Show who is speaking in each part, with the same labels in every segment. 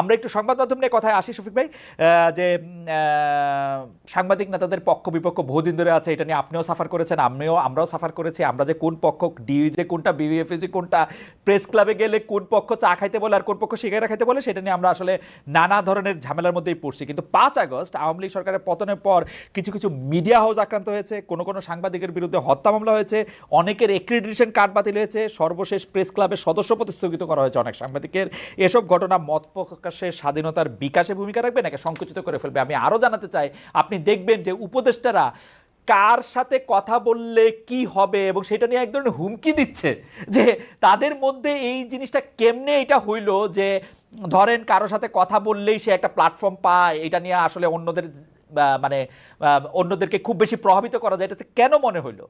Speaker 1: আমরা একটু সংবাদ মাধ্যম নিয়ে কথায় আসি, শফিক ভাই যে সাংবাদিক নেতাদের পক্ষ বিপক্ষ বহুদিন ধরে আছে, এটা নিয়ে আপনিও সাফার করেছেন, আমিও, আমরাও সাফার করেছি, আমরা যে কোন পক্ষ ডিউজে কোনটা বিবিএফএসি কোনটা প্রেস ক্লাবে গেলে কোন পক্ষ চা খাইতে বলে আর কোন পক্ষ সিগারেট খাইতে বলে, সেটা নিয়ে আমরা আসলে নানা ধরনের ঝামেলার মধ্যেই পড়ছি। কিন্তু পাঁচ আগস্ট, আওয়ামী লীগ সরকারের পতনের পর কিছু কিছু মিডিয়া হাউস আক্রান্ত হয়েছে, কোনো কোনো সাংবাদিকের বিরুদ্ধে হত্যা মামলা হয়েছে, অনেকের এক্রিডিটেশন কার্ড বাতিল হয়েছে, সর্বশেষ প্রেস ক্লাবের সদস্য স্থগিত করা হয়েছে অনেক সাংবাদিকের। এসব ঘটনা মত প্রকাশের স্বাধীনতার বিকাশে ভূমিকা রাখবে নাকি সংকুচিত করে ফেলবে? আমি আরও জানাতে চাই, আপনি দেখবেন যে উপদেষ্টারা কার সাথে কথা বললে কি হবে এবং সেটা নিয়ে এক ধরনের হুমকি দিচ্ছে যে তাদের মধ্যে এই জিনিসটা কেমনে এটা হইল যে ধরেন কারও সাথে কথা বললেই সে একটা প্ল্যাটফর্ম পায়, এটা নিয়ে আসলে অন্যদের মানে অন্যদেরকে খুব বেশি প্রভাবিত করা যায়, এটাতে কেন মনে হইল?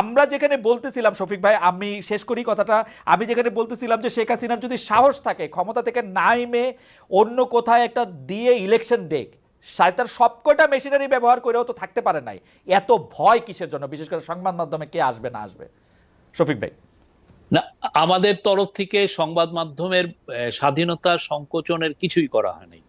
Speaker 1: আমরা যেখানে বলতেছিলাম, শফিক ভাই, আমি শেষ করি কথাটা, আমি যেখানে বলতেছিলাম যে শেখ হাসিনার যদি সাহস থাকে, ক্ষমতা থেকে নাইমে অন্য কোথায় একটা দিয়ে ইলেকশন দেখ তার সবকটা মেশিনারি ব্যবহার করেও তো থাকতে পারে নাই। এত ভয় কিসের জন্য? বিশেষ করে সংবাদ মাধ্যমে কে আসবে, না আসবে? শফিক ভাই।
Speaker 2: না, আমাদের তরফ থেকে সংবাদ মাধ্যমের স্বাধীনতা সংকোচনের কিছুই করা হয়নি।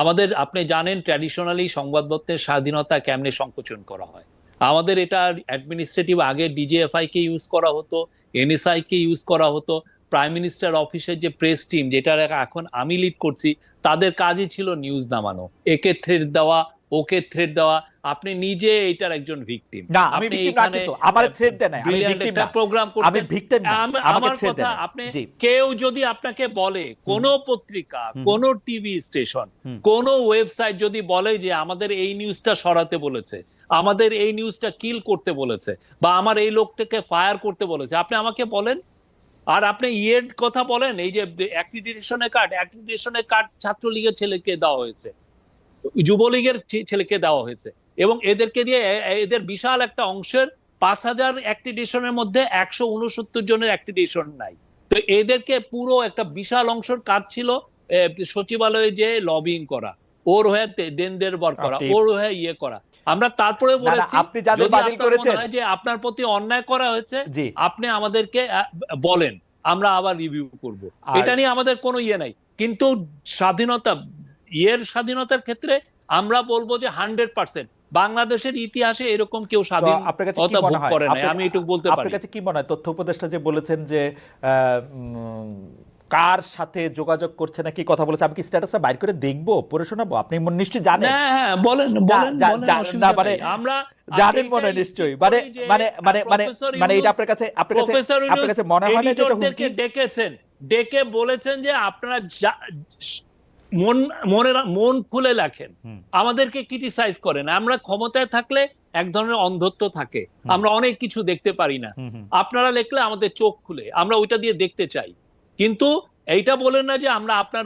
Speaker 2: আমাদের, আপনি জানেন ট্র্যাডিশনালি সংবাদপত্রের স্বাধীনতা কেমনে সংকোচন করা হয়? আমাদের এটা অ্যাডমিনিস্ট্রেটিভ আগে ডিজিএফআই কে ইউজ করা হতো এনএসআই কে ইউজ করা হতো প্রাইম মিনিস্টার অফিসের যে প্রেস টিম যেটা এখন আমি লিড করছি, তাদের কাজই ছিল নিউজ নামানো। একে থ্রেড দেওয়া, ওকে থ্রেড দেওয়া আপনি নিজে এটার একজন ভিকটিম
Speaker 1: না আমি victim না কিন্তু আমার থ্রেড দেয় নাই আমি victim না।
Speaker 2: প্রোগ্রাম করতে
Speaker 1: আমি ভিক্টিম না।
Speaker 2: আমার কথা আপনি কেউ যদি আপনাকে বলে কোন পত্রিকা কোন টিভি স্টেশন কোন ওয়েবসাইট যদি বলে যে আমাদের এই নিউজটা সরাতে বলেছে আমাদের এই নিউজটা কিল করতে বলেছে বা আমার এই লোকটাকে ফায়ার করতে বলেছে আপনি আমাকে বলেন? আর আপনি ইয়ের কথা বলেন এই যে অ্যাক্রিডিটেশনের কার্ড অ্যাক্রিডিটেশনের কার্ড ছাত্রলীগের ছেলেকে দেওয়া হয়েছে যুবলীগের ছেলেকে দেওয়া হয়েছে। এবং এদেরকে দিয়ে এদের বিশাল একটা অংশের পাঁচ হাজার অ্যাক্টিডেশনের মধ্যে একশো উনসত্তর জনের অ্যাক্টিডেশন নাই। তো এদেরকে পুরো একটা বিশাল অংশের কাজ ছিল সচিবালয়ে যে লবিং করা ওর হয়ে দেনদের বর করা ওর হয়ে ইয়ে করা। আমরা তারপরে বলেছি
Speaker 1: আপনি যাদের বাতিল করেছেন-
Speaker 2: যে আপনার প্রতি অন্যায় করা হয়েছে আপনি আমাদেরকে বলেন আমরা আবার রিভিউ করব। এটা নিয়ে আমাদের কোনো ইয়ে নাই। কিন্তু স্বাধীনতা ইয়ের স্বাধীনতার ক্ষেত্রে আমরা বলব যে হান্ড্রেড পার্সেন্ট বাংলাদেশের ইতিহাসে এরকম কেউ
Speaker 1: তো
Speaker 2: স্বাধীন
Speaker 1: আপনার কাছে কি
Speaker 2: কথা
Speaker 1: মনে
Speaker 2: ভোগ করে নাই। আমি এটুকু বলতে
Speaker 1: আপনার
Speaker 2: পারি
Speaker 1: কাছে কি মনে হয়? তথ্য উপদেষ্টা যে বলেছেন যে কার সাথে যোগাযোগ করছে না কি কথা বলেছে আমি কি স্ট্যাটাসটা বাইর করে দেখব পড়ে শোনাবো? আপনি মনে- নিশ্চয়ই জানেন।
Speaker 2: হ্যাঁ হ্যাঁ বলেন বলেন
Speaker 1: না, মানে
Speaker 2: আমরা
Speaker 1: জানেন মনে হয় নিশ্চয়ই। মানে মানে মানে মানে
Speaker 2: প্রফেসর
Speaker 1: মানে এটা আপনার কাছে আপনার কাছে আপনার কাছে মনে হয় না যে?
Speaker 2: ডেকেছেন। ডেকে বলেছেন যে আপনারা মন মনের মন খুলে লেখেন। আমাদেরকে ক্রিটিসাইজ করেন। আমরা ক্ষমতায় থাকলে এক ধরনের অন্ধত্ব থাকে। আমরা অনেক কিছু দেখতে পারি না। আপনারা লেখলে আমাদের চোখ খুলে। আমরা ওইটা দিয়ে দেখতে চাই। কিন্তু এইটা বলেন না যে আমরা আপনার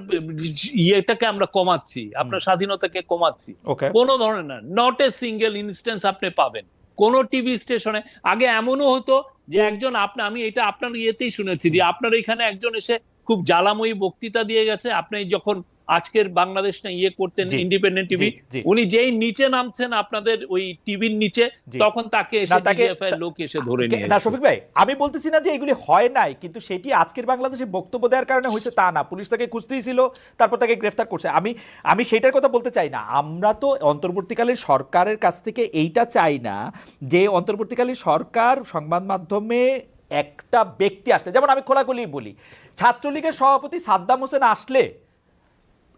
Speaker 2: ইয়েটাকে আমরা কমাচ্ছি আপনার স্বাধীনতাকে কমাচ্ছি। কোন ধরনের না। নট এ সিঙ্গেল ইনস্টেন্স আপনি পাবেন। কোন টিভি স্টেশনে আগে এমনও হতো যে একজন আপনি আমি এটা আপনার ইয়েতেই শুনেছি যে আপনার এখানে একজন এসে খুব জ্বালাময়ী বক্তৃতা দিয়ে গেছে। আপনি যখন আজকের বাংলাদেশ না ইয়ে করতেন ইন্ডিপেন্ডেন্ট টিভি। উনি যেই নিচে নামছেন আপনাদের ওই টিভির নিচে তখন তাকে এসে
Speaker 1: তাকে-
Speaker 2: লোক এসে ধরে নিয়ে
Speaker 1: না শফিক ভাই আমি বলতেছি না যে এগুলি হয় নাই কিন্তু সেটি আজকের বাংলাদেশে বক্তব্য দেওয়ার কারণে হয়েছে তা না। পুলিশ তাকে খুঁজতেই ছিল তারপর তাকে গ্রেফতার করছে। আমি আমি সেটার কথা বলতে চাই না। আমরা তো অন্তর্বর্তীকালীন সরকারের কাছ থেকে এইটা চাই না যে অন্তর্বর্তীকালীন সরকার সংবাদ মাধ্যমে একটা ব্যক্তি আসলে যেমন আমি খোলাখুলি বলি ছাত্রলীগের সভাপতি সাদ্দাম হোসেন আসলে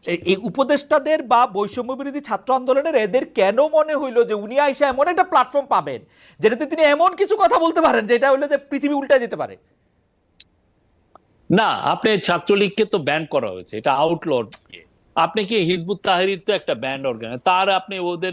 Speaker 1: এই- উপদেষ্টাদের বা বৈষম্য বিরোধী ছাত্র আন্দোলনের এদের কেন মনে হইল যে উনি আইসা এমন একটা প্ল্যাটফর্ম পাবেন, যেটাতে তিনি এমন কিছু কথা বলতে পারেন, যেটা হইল যে পৃথিবী উল্টা যেতে পারে?
Speaker 2: না, আপনি ছাত্রলীগকে তো ব্যান করা হয়েছে, এটা আউটলোড আপনি কি হিজবুত তাহরির তো একটা ব্যান্ড অর্গান তার আপনি ওদের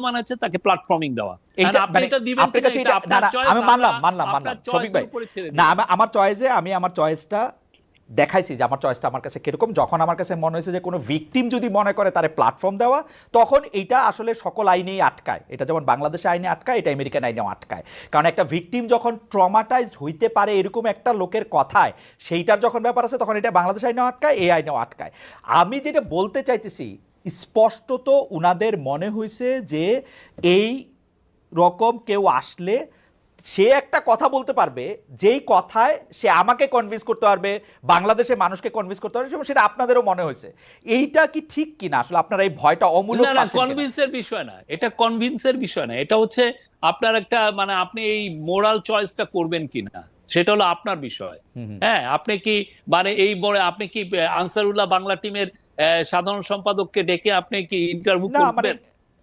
Speaker 2: মানে তাকে প্ল্যাটফর্মিং দেওয়া। আপনি
Speaker 1: মানে
Speaker 2: এটা এটা
Speaker 1: এটা- আমি মানলাম, মানলাম, মানলাম। শফিক ভাই। না আমার চয়েসে আমি আমার চয়েসটা দেখাইছি যে আমার চয়েসটা আমার কাছে কীরকম। যখন আমার কাছে মনে হয়েছে যে কোনো ভিকটিম যদি মনে করে তারে প্ল্যাটফর্ম দেওয়া তখন এইটা আসলে সকল আইনেই আটকায়। এটা যেমন বাংলাদেশে আইনে আটকায় এটা আমেরিকান আইনেও আটকায়। কারণ একটা ভিকটিম যখন ট্রমাটাইজড হইতে পারে এরকম একটা লোকের কথায় সেইটার যখন ব্যাপার আছে তখন এটা বাংলাদেশ আইনেও আটকায় এই আইনেও আটকায়। আমি যেটা বলতে চাইতেছি স্পষ্টত উনাদের মনে হয়েছে যে এই রকম কেউ আসলে সে একটা কথা বলতে পারবে যেই কথায় সে আমাকে কনভিন্স করতে পারবে বাংলাদেশে মানুষকে কনভিন্স করতে পারবে এবং সেটা আপনাদেরও মনে হয়েছে। এইটা কি ঠিক কিনা? আসলে আপনারা এই ভয়টা
Speaker 2: না
Speaker 1: কিনা?
Speaker 2: কনভিন্সের বিষয় না। এটা কনভিন্সের বিষয় না। এটা হচ্ছে আপনার একটা মানে আপনি এই মোরাল চয়েসটা করবেন কিনা? সেটা হলো আপনার বিষয়। হ্যাঁ আপনি কি মানে এই বড় আপনি কি আনসারুল্লাহ বাংলা টিমের আহ, সাধারণ সম্পাদককে ডেকে আপনি কি ইন্টারভিউ
Speaker 1: মানে
Speaker 2: করবেন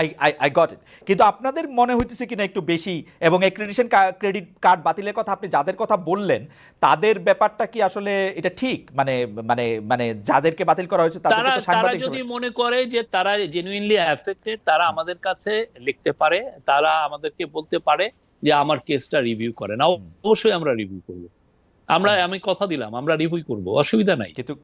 Speaker 1: I I I got it কিন্তু আপনাদের মনে হইতেছে কিনা একটু বেশি? এবং অ্যাক্রেডিটেশন ক্রেডিট কার্ড বাতিলের কথা আপনি যাদের কথা বললেন তাদের ব্যাপারটা কি আসলে এটা ঠিক? মানে মানে মানে যাদেরকে বাতিল করা হয়েছে
Speaker 2: তারা তারা যদি মনে করে যে তারা জেনুইনলি অ্যাফেক্টেড তারা আমাদের কাছে লিখতে পারে তারা আমাদেরকে বলতে পারে যে আমার কেসটা রিভিউ করেন অবশ্যই আমরা রিভিউ করব। আমরা আমি কথা দিলাম আমরা রিভিউ করব অসুবিধা নাই।
Speaker 1: কিন্তু